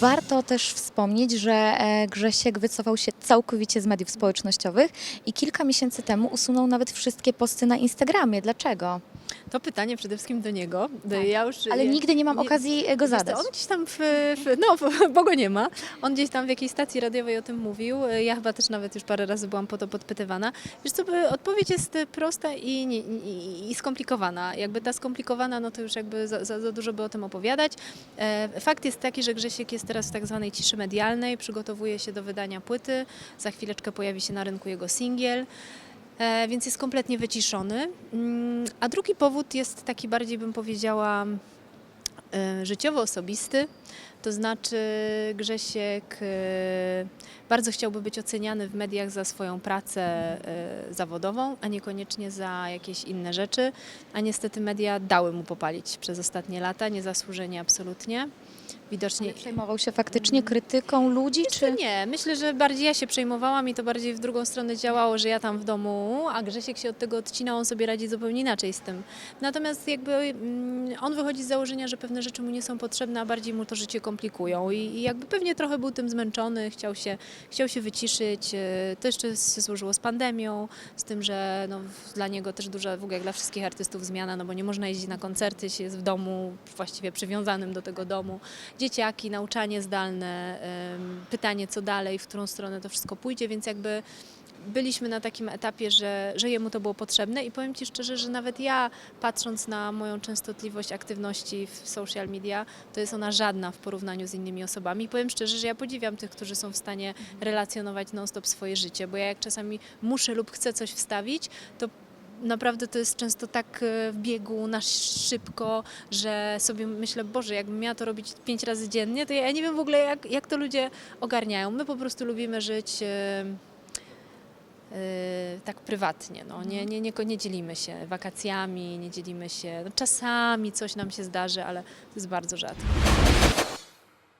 Warto też wspomnieć, że e, Grzesiek wycofał się całkowicie z mediów społecznościowych i kilka miesięcy temu usunął nawet wszystkie posty na Instagramie. Dlaczego? To pytanie przede wszystkim do niego. Tak. Ja już, Ale ja- nigdy nie mam nie- okazji e, go co, zadać. On gdzieś tam, w, w, no bo go nie ma, on gdzieś tam w jakiejś stacji radiowej o tym mówił. Ja chyba też nawet już parę razy byłam po to podpytywana. Wiesz co, odpowiedź jest prosta i, nie, i, i skomplikowana. Jakby ta skomplikowana, no to już jakby za, za, za dużo by o tym opowiadać. E, Fakt jest taki, że Grzesiek jest teraz w tak zwanej ciszy medialnej, przygotowuje się do wydania płyty. Za chwileczkę pojawi się na rynku jego singiel. E, więc jest kompletnie wyciszony. Mm, A drugi powód jest taki bardziej, bym powiedziała, e, życiowo-osobisty. To znaczy Grzesiek e, bardzo chciałby być oceniany w mediach za swoją pracę zawodową, a niekoniecznie za jakieś inne rzeczy. A niestety media dały mu popalić przez ostatnie lata, niezasłużenie absolutnie. Widocznie Nie przejmował się faktycznie krytyką ludzi, czy... nie, myślę, że bardziej ja się przejmowałam i to bardziej w drugą stronę działało, że ja tam w domu, a Grzesiek się od tego odcinał, on sobie radzi zupełnie inaczej z tym. Natomiast jakby mm, on wychodzi z założenia, że pewne rzeczy mu nie są potrzebne, a bardziej mu to życie komplikują i, i jakby pewnie trochę był tym zmęczony, chciał się, chciał się wyciszyć. e, To jeszcze się złożyło z pandemią, z tym, że no, dla niego też duża, w ogóle jak dla wszystkich artystów zmiana, no bo nie można jeździć na koncerty, się jest w domu, właściwie przywiązanym do tego domu dzieciaki, nauczanie zdalne, pytanie co dalej, w którą stronę to wszystko pójdzie, więc jakby byliśmy na takim etapie, że, że jemu to było potrzebne i powiem Ci szczerze, że nawet ja patrząc na moją częstotliwość aktywności w social media, to jest ona żadna w porównaniu z innymi osobami. Powiem szczerze, że ja podziwiam tych, którzy są w stanie relacjonować non-stop swoje życie, bo ja jak czasami muszę lub chcę coś wstawić, to naprawdę to jest często tak e, w biegu, na szybko, że sobie myślę, Boże, jakbym miała to robić pięć razy dziennie, to ja nie wiem w ogóle, jak, jak to ludzie ogarniają. My po prostu lubimy żyć e, e, tak prywatnie. No. Nie, nie, nie, nie dzielimy się wakacjami, nie dzielimy się. No, czasami coś nam się zdarzy, ale to jest bardzo rzadko.